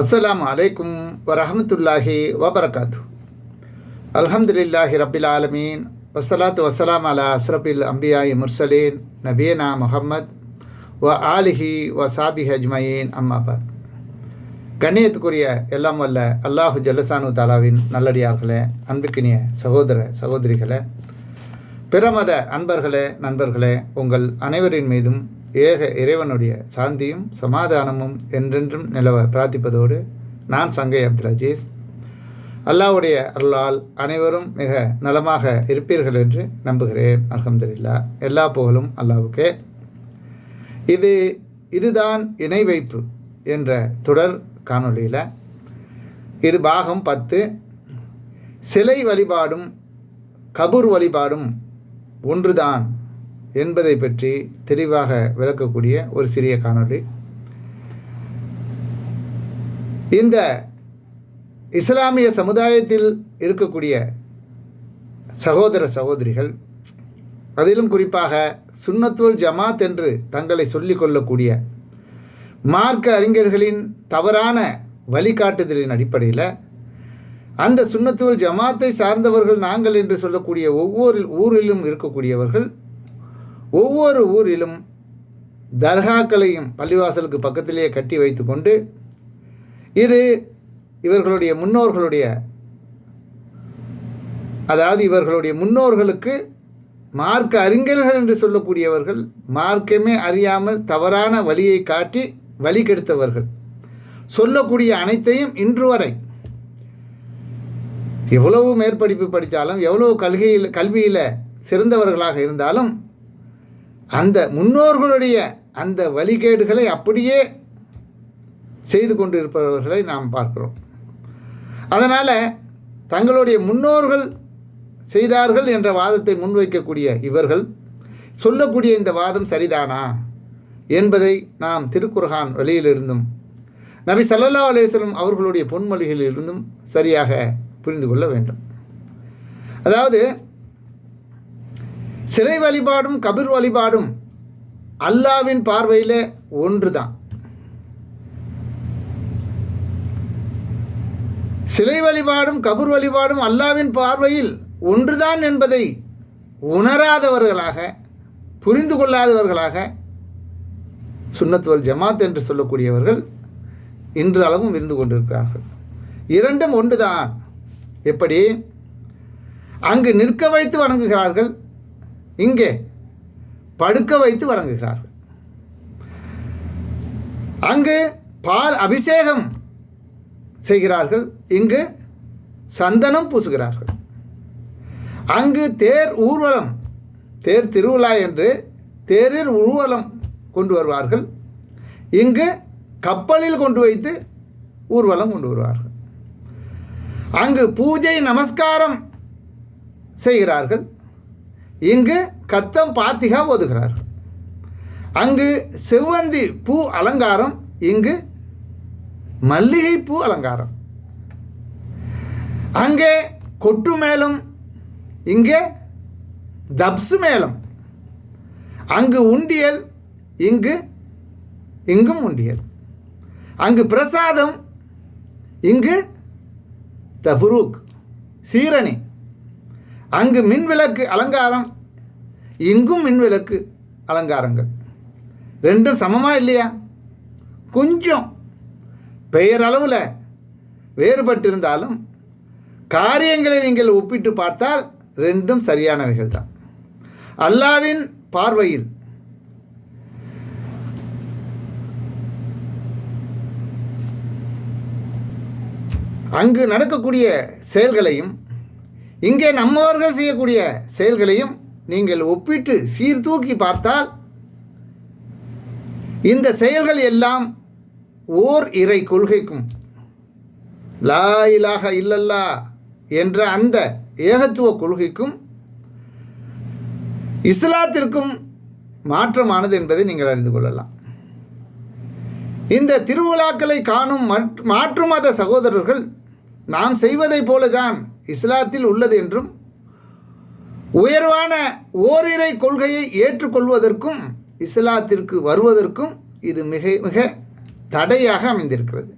அஸ்லாம் அலைக்கும் வரஹமத்துல்லாஹி வபரகாத்து. அல்ஹம்துலில்லாஹி ரபில் ஆலமீன். வஸ்ஸலாத்து வஸ்ஸலாம் அலா அஸ்ரபில் அம்பியாய் முர்சலேன். நபீனா முஹம்மத் வ ஆலிஹி வ சாபி அஜ்மயீன். அம்மாபாத் கண்ணியத்துக்குரிய எல்லாம் வல்ல அல்லாஹு ஜல்லசானு தாலாவின் நல்லடியார்களே அன்புக்கினிய சகோதர சகோதரிகளே பிறமத அன்பர்களே நண்பர்களே உங்கள் அனைவரின் மீதும் ஏக இறைவனுடைய சாந்தியும் சமாதானமும் என்றென்றும் நிலவ பிரார்த்திப்பதோடு நான் சங்கை அப்துல் அஜீஸ் அல்லாஹ்வுடைய அருளால் அனைவரும் மிக நலமாக இருப்பீர்கள் என்று நம்புகிறேன். அலமதுல்லா எல்லா புகழும் அல்லாவுக்கே இது இதுதான் இணை வைப்பு என்ற தொடர் காணொளியில். இது பாகம் பத்து. சிலை வழிபாடும் கபூர் வழிபாடும் ஒன்றுதான். என்பதை பற்றி தெளிவாக விளக்கக்கூடிய ஒரு சிறிய காணொளி. இந்த இஸ்லாமிய சமுதாயத்தில் இருக்கக்கூடிய சகோதர சகோதரிகள் அதிலும் குறிப்பாக சுன்னத்துல் ஜமாத் என்று தங்களை சொல்லிக் கொள்ளக்கூடிய மார்க்க அறிஞர்களின் தவறான வழிகாட்டுதலின் அடிப்படையில் அந்த சுண்ணத்துவல் ஜமாத்தை சார்ந்தவர்கள் நாங்கள் என்று சொல்லக்கூடிய ஒவ்வொரு ஊரிலும் இருக்கக்கூடியவர்கள் ஒவ்வொரு ஊரிலும் தர்காக்களையும் பள்ளிவாசலுக்கு பக்கத்திலேயே கட்டி வைத்துக்கொண்டு இது இவர்களுடைய முன்னோர்களுடைய அதாவது இவர்களுடைய முன்னோர்களுக்கு மார்க்க அறிஞர்கள் என்று சொல்லக்கூடியவர்கள் மார்க்கமே அறியாமல் தவறான வழியை காட்டி வழி கெடுத்தவர்கள். சொல்லக்கூடிய அனைத்தையும் இன்று வரை எவ்வளவு மேற்படிப்பு படித்தாலும் எவ்வளவு கல்கையில் கல்வியில் சிறந்தவர்களாக இருந்தாலும் அந்த முன்னோர்களுடைய அந்த வழிகேடுகளை அப்படியே செய்து கொண்டு இருப்பவர்களை நாம் பார்க்கிறோம். அதனால் தங்களுடைய முன்னோர்கள் செய்தார்கள் என்ற வாதத்தை முன்வைக்கக்கூடிய இவர்கள் சொல்லக்கூடிய இந்த வாதம் சரிதானா என்பதை நாம் திருக்குர்ஹான் வழியிலிருந்தும் நபி சல்லல்லா அலேஸ்லம் அவர்களுடைய பொன்மொழிகளிலிருந்தும் சரியாக புரிந்து கொள்ள வேண்டும். அதாவது சிலை வழிபாடும் கபிர் வழிபாடும் அல்லாவின் பார்வையில் ஒன்று தான் சிலை வழிபாடும் கபூர் வழிபாடும் அல்லாவின் பார்வையில் ஒன்றுதான் என்பதை உணராதவர்களாக புரிந்து கொள்ளாதவர்களாக சுண்ணத்துவல் ஜமாத் என்று சொல்லக்கூடியவர்கள் இன்று அளவும் இருந்து கொண்டிருக்கிறார்கள். இரண்டும் ஒன்றுதான். எப்படி? அங்கு நிற்க வைத்து வணங்குகிறார்கள். இங்கே படுக்க வைத்து வழங்குகிறார்கள் அங்கு பால் அபிஷேகம் செய்கிறார்கள். இங்கு சந்தனம் பூசுகிறார்கள். அங்கு தேர் ஊர்வலம் தேர் திருவிழா என்று தேரில் ஊர்வலம் கொண்டு வருவார்கள். இங்கு கப்பலில் கொண்டு வைத்து ஊர்வலம் கொண்டு வருவார்கள். அங்கு பூஜை நமஸ்காரம் செய்கிறார்கள். இங்கு கத்தம் பாத்திகா ஓதுகிறார்கள் அங்கு செவ்வந்தி பூ அலங்காரம் இங்கு மல்லிகை பூ அலங்காரம். அங்கே கொட்டு மேளம் இங்கே தப்சு மேளம் அங்கு உண்டியல் இங்கு இங்கும் உண்டியல். அங்கு பிரசாதம் இங்கு தபுரூக் சீரணி. அங்கு மின்விளக்கு அலங்காரம் இங்கும் மின்விளக்கு அலங்காரங்கள். ரெண்டும் சமமாக இல்லையா? கொஞ்சம். பெயரளவில் வேறுபட்டிருந்தாலும் காரியங்களை நீங்கள் ஒப்பிட்டு பார்த்தால் ரெண்டும் சரியானவைகள் தான். அல்லாவின் பார்வையில் அங்கு நடக்கக்கூடிய செயல்களையும் இங்கே நம்மவர்கள் செய்யக்கூடிய செயல்களையும் நீங்கள் ஒப்பிட்டு சீர்தூக்கி பார்த்தால் இந்த செயல்கள் எல்லாம் ஓர் இறை கொள்கைக்கும். லா இலாக இல்லல்லா என்ற அந்த ஏகத்துவ கொள்கைக்கும் இஸ்லாத்திற்கும் மாற்றமானது என்பதை நீங்கள் அறிந்து கொள்ளலாம். இந்த திருவிழாக்களை காணும் மாற்று மத சகோதரர்கள் நாம் செய்வதைப் போலதான் இஸ்லாத்தில் உள்ளது என்றும் உயர்வான ஓரிரை கொள்கையை ஏற்றுக்கொள்வதற்கும் இஸ்லாத்திற்கு வருவதற்கும் இது மிக மிக தடையாக அமைந்திருக்கிறது.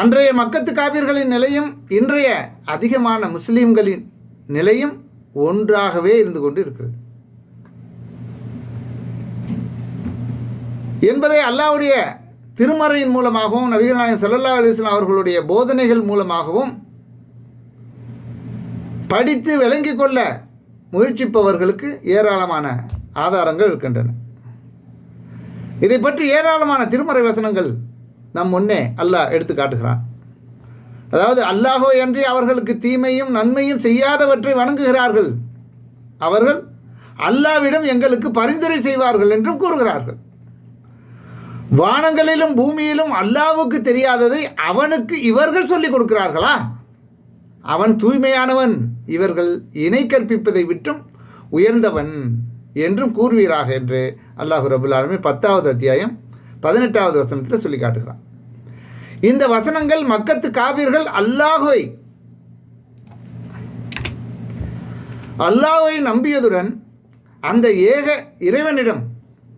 அன்றைய மக்கத்து காவிர்களின் நிலையும் இன்றைய அதிகமான முஸ்லீம்களின் நிலையும் ஒன்றாகவே இருந்து கொண்டு இருக்கிறது என்பதை அல்லாவுடைய திருமறையின் மூலமாகவும் நபிகள் நாயகம் ஸல்லல்லாஹு அலிஸ்லாம் அவர்களுடைய போதனைகள் மூலமாகவும் படித்து விளங்கி கொள்ள முயற்சிப்பவர்களுக்கு ஏராளமான ஆதாரங்கள் இருக்கின்றன. இதை பற்றி ஏராளமான திருமறை வசனங்கள் நம் முன்னே அல்லாஹ் எடுத்து காட்டுகிறான். அதாவது அல்லாஹோ என்று அவர்களுக்கு தீமையும் நன்மையும் செய்யாதவற்றை வணங்குகிறார்கள். அவர்கள் அல்லாவிடம் எங்களுக்கு பரிந்துரை செய்வார்கள் என்றும் கூறுகிறார்கள். வானங்களிலும் பூமியிலும் அல்லாவுக்கு தெரியாததை அவனுக்கு இவர்கள் சொல்லிக் கொடுக்கிறார்களா? அவன் தூய்மையானவன். இவர்கள் இணை கற்பிப்பதை விட்டும் உயர்ந்தவன் என்றும் கூறுவீராக என்று அல்லாஹு ரபுல் ஆலமி பத்தாவது அத்தியாயம் பதினெட்டாவது வசனத்தில் சொல்லி காட்டுகிறான். இந்த வசனங்கள் மக்கத்து காவிர்கள் அல்லாஹுவை அல்லாஹுவை நம்பியதுடன் அந்த ஏக இறைவனிடம்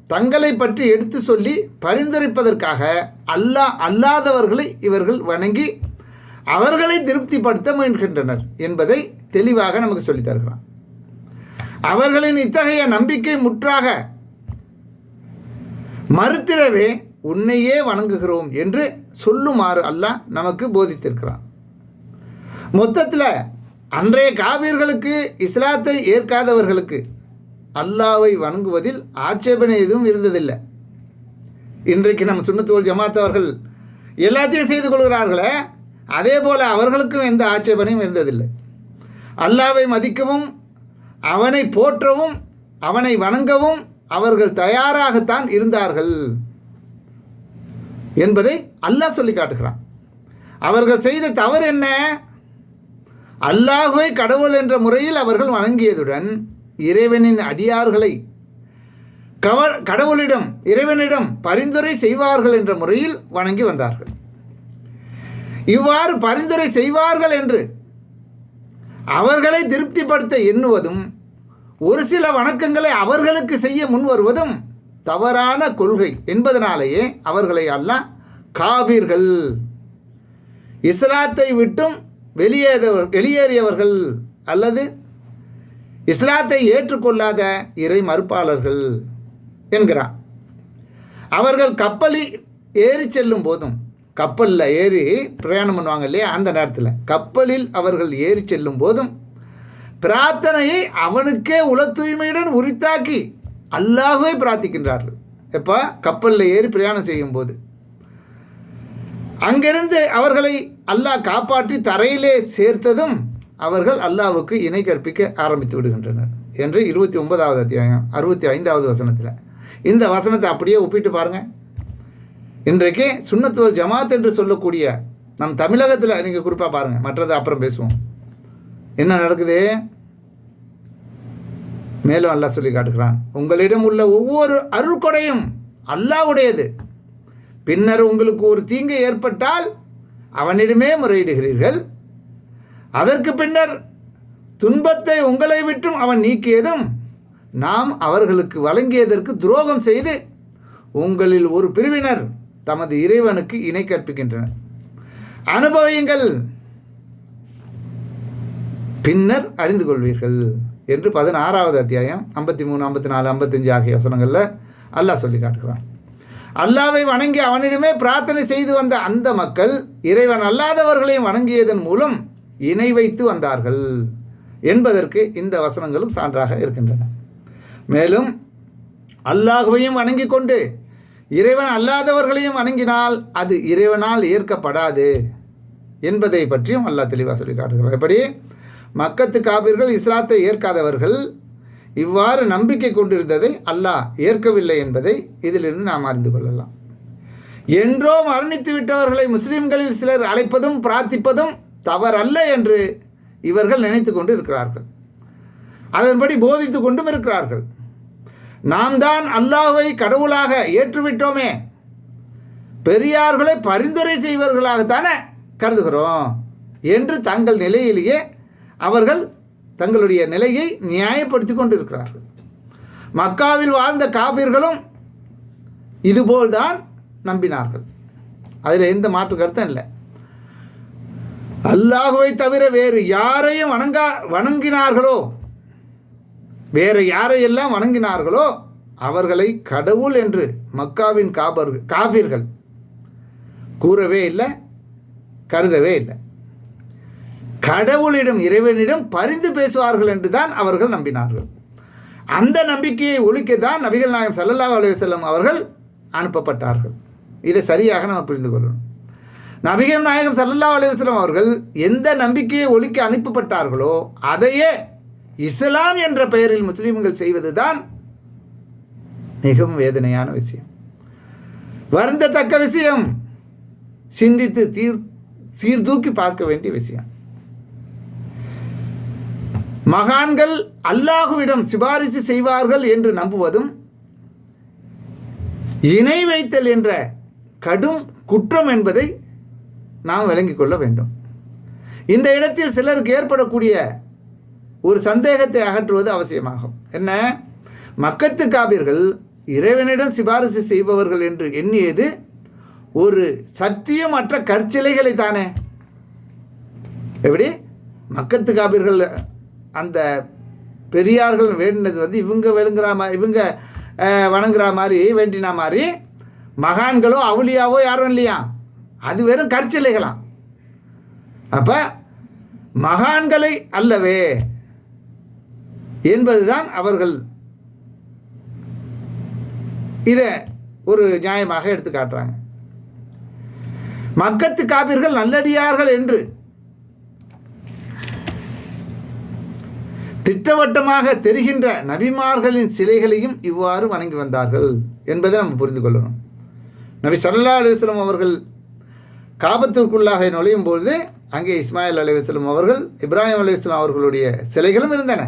தங்களை பற்றி எடுத்து சொல்லி பரிந்துரைப்பதற்காக அல்லாஹ் அல்லாதவர்களை இவர்கள் வணங்கி அவர்களை திருப்திப்படுத்த முயன்கின்றனர் என்பதை தெளிவாக நமக்கு சொல்லித் தருகிறான். அவர்களின் இத்தகைய நம்பிக்கை முற்றாக மறுத்திடவே உன்னையே வணங்குகிறோம் என்று சொல்லுமாறு அல்லாஹ் நமக்கு போதித்திருக்கிறான். மொத்தத்தில் அன்றைய காவிர்களுக்கு இஸ்லாத்தை ஏற்காதவர்களுக்கு அல்லாவை வணங்குவதில் ஆட்சேபனை எதுவும் இருந்ததில்லை. இன்றைக்கு நம்ம சுண்ணத்துவல் ஜமாத் அவர்கள் எல்லாத்தையும் செய்து கொள்கிறார்களே அதே போல் அவர்களுக்கும் எந்த ஆட்சேபனையும் இருந்ததில்லை. அல்லாவை மதிக்கவும் அவனை போற்றவும் அவனை வணங்கவும் அவர்கள் தயாராகத்தான் இருந்தார்கள் என்பதை அல்லாஹ் சொல்லி காட்டுகிறான். அவர்கள் செய்த தவறு என்ன? அல்லாஹுவை கடவுள் என்ற முறையில் அவர்கள் வணங்கியதுடன் இறைவனின் அடியார்களை கவர் கடவுளிடம் இறைவனிடம் பரிந்துரை செய்வார்கள் என்ற முறையில் வணங்கி வந்தார்கள். இவ்வாறு பரிந்துரை செய்வார்கள் என்று அவர்களை திருப்திப்படுத்த எண்ணுவதும் ஒரு சில வணக்கங்களை அவர்களுக்கு செய்ய முன்வருவதும் தவறான கொள்கை என்பதனாலேயே அவர்களை அல்லாஹ் காவீர்கள். இஸ்லாத்தை விட்டும் வெளியேற வெளியேறியவர்கள் அல்லது இஸ்லாத்தை ஏற்றுக்கொள்ளாத இறை மறுப்பாளர்கள் என்கிறார். அவர்கள் கப்பலில் ஏறி செல்லும் போதும் கப்பலில் ஏறி பிரயாணம் பண்ணுவாங்க இல்லையா? அந்த நேரத்தில். கப்பலில் அவர்கள் ஏறி செல்லும் போதும் பிரார்த்தனையை அவனுக்கே உல தூய்மையுடன் உரித்தாக்கி அல்லாஹே பிரார்த்திக்கின்றார்கள். எப்போ? கப்பலில் ஏறி பிரயாணம் செய்யும்போது. அங்கிருந்து அவர்களை அல்லாஹ் காப்பாற்றி தரையிலே சேர்த்ததும் அவர்கள் அல்லாவுக்கு இணை கற்பிக்க ஆரம்பித்து விடுகின்றனர் என்று இருபத்தி ஒன்பதாவது அத்தியாயம் அறுபத்தி ஐந்தாவது வசனத்தில். இந்த வசனத்தை அப்படியே ஒப்பிட்டு பாருங்கள் இன்றைக்கு சுண்ணத்துவல் ஜமாத் என்று சொல்லக்கூடிய நம் தமிழகத்தில் நீங்கள் குறிப்பாக பாருங்கள் மற்றது அப்புறம் பேசுவோம். என்ன நடக்குது? மேலும் அல்லாஹ் சொல்லி காட்டுகிறான். உங்களிடம் உள்ள ஒவ்வொரு அருள்கொடையும் அல்லாஹ்வுடையது. பின்னர் உங்களுக்கு ஒரு தீங்கு ஏற்பட்டால் அவனிடமே முறையிடுகிறீர்கள். அதற்கு பின்னர் துன்பத்தை உங்களை விட்டும் அவன் நீக்கியதும் நாம் அவர்களுக்கு வழங்கியதற்கு துரோகம் செய்து உங்களில் ஒரு பிரிவினர் தமது இறைவனுக்கு இணை கற்பிக்கின்றனர் அனுபவியுங்கள். பின்னர் அறிந்து கொள்வீர்கள் என்று பதினாறாவது அத்தியாயம் ஐம்பத்தி மூணு ஐம்பத்தி நாலு ஐம்பத்தஞ்சு ஆகிய வசனங்களில் அல்லாஹ் சொல்லி காட்டுகிறான். அல்லாவை வணங்கி அவனிடமே பிரார்த்தனை செய்து வந்த அந்த மக்கள் இறைவன் அல்லாதவர்களையும் வணங்கியதன் மூலம் இணை வைத்து வந்தார்கள் என்பதற்கு இந்த வசனங்களும் சான்றாக இருக்கின்றன. மேலும் அல்லாஹுவையும் வணங்கி கொண்டு இறைவன் அல்லாதவர்களையும் வணங்கினால் அது இறைவனால் ஏற்கப்படாது என்பதை பற்றியும் அல்லாஹ் தெளிவாக சொல்லி காட்டுகிறார் எப்படி மக்கத்து காபிர்கள் இஸ்லாத்தை ஏற்காதவர்கள் இவ்வாறு நம்பிக்கை கொண்டிருந்ததை அல்லாஹ் ஏற்கவில்லை என்பதை இதிலிருந்து நாம் அறிந்து கொள்ளலாம். என்றோ மரணித்து விட்டவர்களை முஸ்லிம்களில் சிலர் அழைப்பதும் பிரார்த்திப்பதும் தவறல்ல என்று இவர்கள் நினைத்து கொண்டு இருக்கிறார்கள். அதன்படி போதித்து கொண்டும் இருக்கிறார்கள். நாம் தான் அல்லாஹுவை கடவுளாக ஏற்றுவிட்டோமே. பெரியார்களை பரிந்துரை செய்வர்களாகத்தானே கருதுகிறோம் என்று தங்கள் நிலையிலேயே அவர்கள் தங்களுடைய நிலையை நியாயப்படுத்தி கொண்டிருக்கிறார்கள். மக்காவில் வாழ்ந்த காபிர்களும் இதுபோல்தான் நம்பினார்கள். அதில் எந்த மாற்று கருத்தும் இல்லை. அல்லாஹுவை தவிர வேறு யாரையும் வணங்கா வணங்கினார்களோ? வேறு யாரையெல்லாம் வணங்கினார்களோ அவர்களை கடவுள் என்று மக்காவின் காபர்கள் காபீர்கள் கூறவே இல்லை கருதவே இல்லை. கடவுளிடம் இறைவனிடம் பரிந்து பேசுவார்கள் என்று தான் அவர்கள் நம்பினார்கள். அந்த நம்பிக்கையை ஒழிக்க தான் நபிகள் நாயகம் சல்லல்லா அலுவலம் அவர்கள் அனுப்பப்பட்டார்கள். இதை சரியாக நம்ம புரிந்து கொள்ளணும். நபிகள் நாயகம் சல்லல்லா அலுவலம் அவர்கள் எந்த நம்பிக்கையை ஒழிக்க அனுப்பப்பட்டார்களோ அதையே இஸ்லாம் என்ற பெயரில் முஸ்லீம்கள் செய்வது தான் மிகவும் வேதனையான விஷயம். வருந்தத்தக்க விஷயம். சிந்தித்து தீர் சீர்தூக்கி பார்க்க வேண்டிய விஷயம். மகான்கள் அல்லாஹுவிடம் சிபாரிசு செய்வார்கள் என்று நம்புவதும் இணை வைத்தல் என்ற கடும் குற்றம் என்பதை நாம் விளங்கிக் கொள்ள வேண்டும். இந்த இடத்தில் சிலருக்கு ஏற்படக்கூடிய ஒரு சந்தேகத்தை அகற்றுவது அவசியமாகும். என்ன? மக்கத்து காபிர்கள் இறைவனிடம் சிபாரிசு செய்பவர்கள் என்று எண்ணியது ஒரு சத்தியமற்ற கற்சிலைகளை தானே. எப்படி? மக்கத்து காபிர்கள் அந்த பெரியார்கள் வேண்டினது வந்து இவங்க வெளுங்கிற மாதிரி இவங்க வணங்குற மாதிரி வேண்டின மாதிரி மகான்களோ அவுளியாவோ யாரும் இல்லையா? அது வெறும் கற்சிலைகளாம். அப்போ மகான்களை அல்லவே என்பதுதான் அவர்கள் இதை ஒரு நியாயமாக எடுத்து காட்டுறாங்க. மக்கத்து காப்பீர்கள் நல்லடியார்கள் என்று திட்டவட்டமாக தெரிகின்ற நபிமார்களின் சிலைகளையும் இவ்வாறு வணங்கி வந்தார்கள் என்பதை நம்ம புரிந்து கொள்ளணும். நபி சல்லா அலுவலம் அவர்கள் காபத்திற்குள்ளாக நுழையும் பொழுது அங்கே இஸ்மாயில் அலுவலம் அவர்கள் இப்ராஹிம் அலைவாஸ்லாம் அவர்களுடைய சிலைகளும் இருந்தன.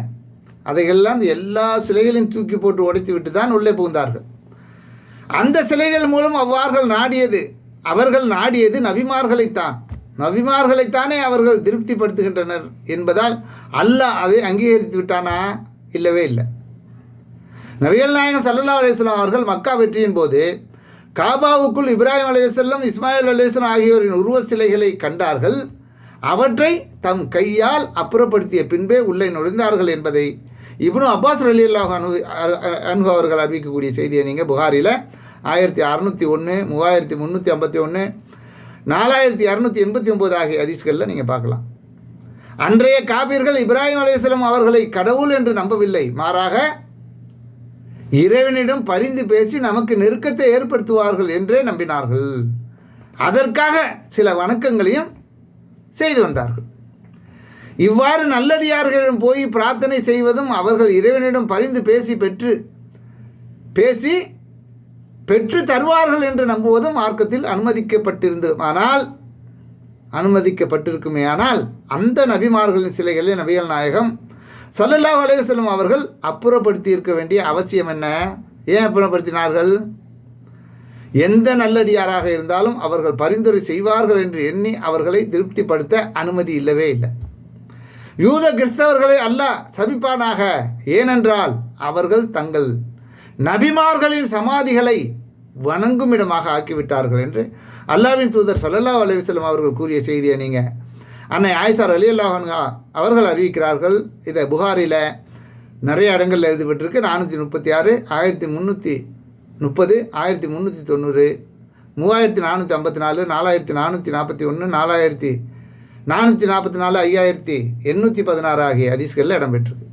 அதையெல்லாம் அந்த எல்லா சிலைகளையும் தூக்கி போட்டு உடைத்து விட்டு தான் உள்ளே புகுந்தார்கள். அந்த சிலைகள் மூலம் அவ்வார்கள் நாடியது அவர்கள் நாடியது நபிமார்களைத்தான் நபிமார்களைத்தானே அவர்கள் திருப்திப்படுத்துகின்றனர் என்பதால் அல்லாஹ் அதை அங்கீகரித்து விட்டானா? இல்லவே இல்லை. நபிகள் நாயகம் சல்லல்லா அலிஸ்லாம் அவர்கள் மக்கா வெற்றியின் போது காபாவுக்குள் இப்ராஹிம் அலையம் இஸ்மாயில் அலையம் ஆகியோரின் உருவ சிலைகளை கண்டார்கள். அவற்றை தம் கையால் அப்புறப்படுத்திய பின்பே உள்ளே நுழைந்தார்கள் என்பதை இப்னு அப்பாஸ் அலி அல்லாஹ் அனு அன்ஹு அவர்கள் அறிவிக்கக்கூடிய செய்தியை நீங்கள் புகாரில் ஆயிரத்தி அறநூற்றி ஒன்று மூவாயிரத்தி முந்நூற்றி ஐம்பத்தி ஒன்று நாலாயிரத்தி இரநூத்தி எண்பத்தி ஒம்பது ஆகிய ஹதீஸ்களில் நீங்கள் பார்க்கலாம். அன்றைய காபீர்கள் இப்ராஹிம் அலையாம் அவர்களை கடவுள் என்று நம்பவில்லை. மாறாக இறைவனிடம் பரிந்து பேசி நமக்கு நெருக்கத்தை ஏற்படுத்துவார்கள் என்றே நம்பினார்கள். அதற்காக சில வணக்கங்களையும் செய்து வந்தார்கள். இவ்வாறு நல்லடியார்களிடம் போய் பிரார்த்தனை செய்வதும் அவர்கள் இறைவனிடம் பரிந்து பேசி பெற்று பேசி பெற்று தருவார்கள் என்று நம்புவதும் மார்க்கத்தில் அனுமதிக்கப்பட்டிருந்தமானால் அனுமதிக்கப்பட்டிருக்குமே. ஆனால் அந்த நபிமார்களின் சிலைகளை நபிகள் நாயகம் சல்லல்லா அலைஹி செல்லும் அவர்கள் அப்புறப்படுத்தி இருக்க வேண்டிய அவசியம் என்ன? ஏன் அப்புறப்படுத்தினார்கள்? எந்த நல்லடியாராக இருந்தாலும் அவர்கள் பரிந்துரை செய்வார்கள் என்று எண்ணி அவர்களை திருப்திப்படுத்த அனுமதி இல்லவே இல்லை. யூத கிறிஸ்தவர்களை அல்லாஹ் சபிப்பானாக. ஏனென்றால் அவர்கள் தங்கள் நபிமார்களின் சமாதிகளை வணங்கும் இடமாக ஆக்கிவிட்டார்கள் என்று அல்லாவின் தூதர் சல்லல்லா அலைவசல்லம் அவர்கள் கூறிய செய்தியை நீங்கள் அன்னை ஆயிசார் அலி அல்லாஹன்கா அவர்கள் அறிவிக்கிறார்கள். இதை புகாரில் நிறைய இடங்களில் எழுதப்பட்டிருக்கு நானூற்றி முப்பத்தி ஆறு ஆயிரத்தி முந்நூற்றி முப்பது ஆயிரத்தி முந்நூற்றி தொண்ணூறு மூவாயிரத்தி நானூற்றி ஐம்பத்தி நாலு நாலாயிரத்தி நானூற்றி நாற்பத்தி ஒன்று நாலாயிரத்தி நானூற்றி நாற்பத்தி நாலு ஐயாயிரத்தி எண்ணூற்றி பதினாறு ஆகிய ஹதீஸ்களில் இடம்பெற்றிருக்கு.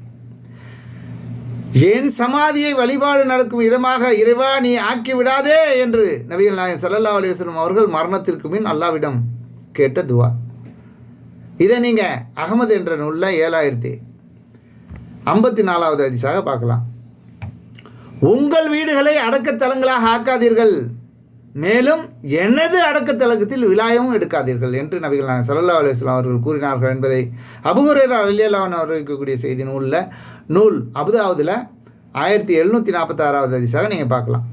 என் சமாதியை வழிபாடு நடக்கும் இடமாக இறைவா நீ ஆக்கி விடாதே என்று நபிகள் நாயகம் சல்லல்லா அலிவஸ்லம் அவர்கள் மரணத்திற்கு மின் அல்லாவிடம் கேட்ட துவா. இதை நீங்கள் அகமது என்ற நூலில் ஏழாயிரத்தி ஐம்பத்தி நாலாவது அதிசாக பார்க்கலாம். உங்கள் வீடுகளை அடக்கத்தலங்களாக ஆக்காதீர்கள். மேலும் எனது அடக்கத்தலகத்தில் விலாயமும் எடுக்காதீர்கள் என்று நபிகள் நாயகம் சல்லல்லா அலுவலாம் அவர்கள் கூறினார்கள் என்பதை அபுகுரேர் அலியல்லாவன் அவர்கள் இருக்கக்கூடிய செய்தி நூலில் நூல் அபுதாவதில் ஆயிரத்தி எழுநூற்றி நாற்பத்தாறாவது அதிசாக நீங்கள் பார்க்கலாம்.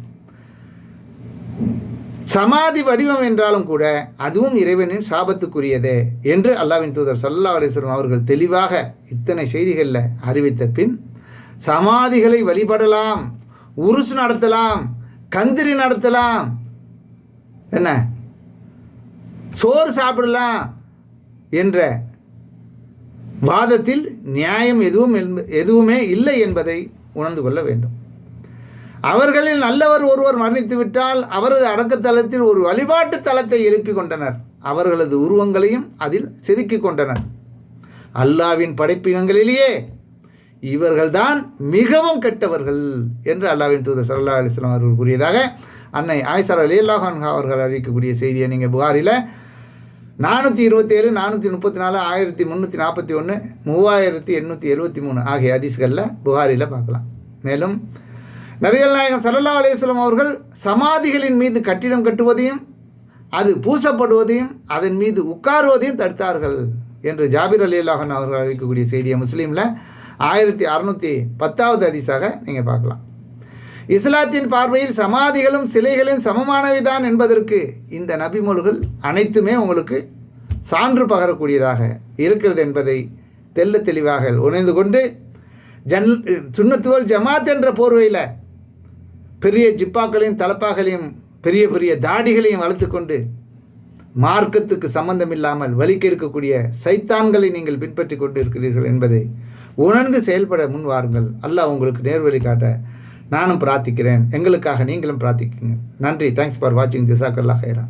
சமாதி வடிவம் என்றாலும் கூட அதுவும் இறைவனின் சாபத்துக்குரியதே என்று அல்லாவின் தூதர் சல்லா அலிஸ்வரம் அவர்கள் தெளிவாக இத்தனை செய்திகளில் அறிவித்த பின் சமாதிகளை வழிபடலாம் உருசு நடத்தலாம் கந்திரி நடத்தலாம் என்ன? சோறு சாப்பிடலாம் என்ற வாதத்தில் நியாயம் எதுவும் என்ப- எதுவுமே இல்லை என்பதை உணர்ந்து கொள்ள வேண்டும். அவர்களில் நல்லவர் ஒருவர் மரணித்து விட்டால் அவரது அடக்கத்தலத்தில் ஒரு வழிபாட்டு தலத்தை எழுப்பிக் கொண்டனர். அவர்களது உருவங்களையும் அதில் செதுக்கிக் கொண்டனர். அல்லாவின் படைப்பினங்களிலேயே இவர்கள்தான் மிகவும் கெட்டவர்கள் என்று அல்லாவின் தூதர் சல்லா அலிஸ்லாம் அவர்கள் கூறியதாக அன்னை ஆயிஷர் அலி அல்லாஹான் அவர்கள் அறிவிக்கக்கூடிய செய்தியை நீங்கள் புகாரில் நானூற்றி இருபத்தேழு நானூற்றி முப்பத்தி நாலு ஆயிரத்தி முந்நூற்றி நாற்பத்தி ஒன்று மூவாயிரத்தி எண்ணூற்றி எழுபத்தி மூணு ஆகிய அதிசுகளில் புகாரில் பார்க்கலாம். மேலும் நபிகள் நாயகம் சல்லல்லா அலையம் அவர்கள் சமாதிகளின் மீது கட்டிடம் கட்டுவதையும் அது பூசப்படுவதையும் அதன் மீது உட்காருவதையும் தடுத்தார்கள் என்று ஜாபிர் அலி அல்லாஹன் அவர்கள் அறிவிக்கக்கூடிய செய்தியை முஸ்லீமில் ஆயிரத்தி அறநூற்றி பத்தாவது அதிசாக நீங்கள் பார்க்கலாம். இஸ்லாத்தின் பார்வையில் சமாதிகளும் சிலைகளும் சமமானவைதான் என்பதற்கு இந்த நபிமொழிகள் அனைத்துமே உங்களுக்கு சான்று பகரக்கூடியதாக இருக்கிறது என்பதை தெள்ள தெளிவாக உணர்ந்து கொண்டு ஜன் சுண்ணத்துவல் ஜமாத் என்ற போர்வையில் பெரிய ஜிப்பாக்களையும் தலப்பாக்களையும் பெரிய பெரிய தாடிகளையும் வளர்த்து கொண்டு மார்க்கத்துக்கு சம்பந்தமில்லாமல் வலிக்கெடுக்கக்கூடிய சைத்தான்களை நீங்கள் பின்பற்றி கொண்டு இருக்கிறீர்கள் என்பதை உணர்ந்து செயல்பட முன் வாருங்கள் அல்லாஹ் உங்களுக்கு நேர்வழி காட்ட நானும் பிரார்த்திக்கிறேன். எங்களுக்காக நீங்களும் பிரார்த்திக்குங்க நன்றி. தேங்க்ஸ் ஃபார் வாட்சிங் ஜிசாக்கல்லா ஹைரா.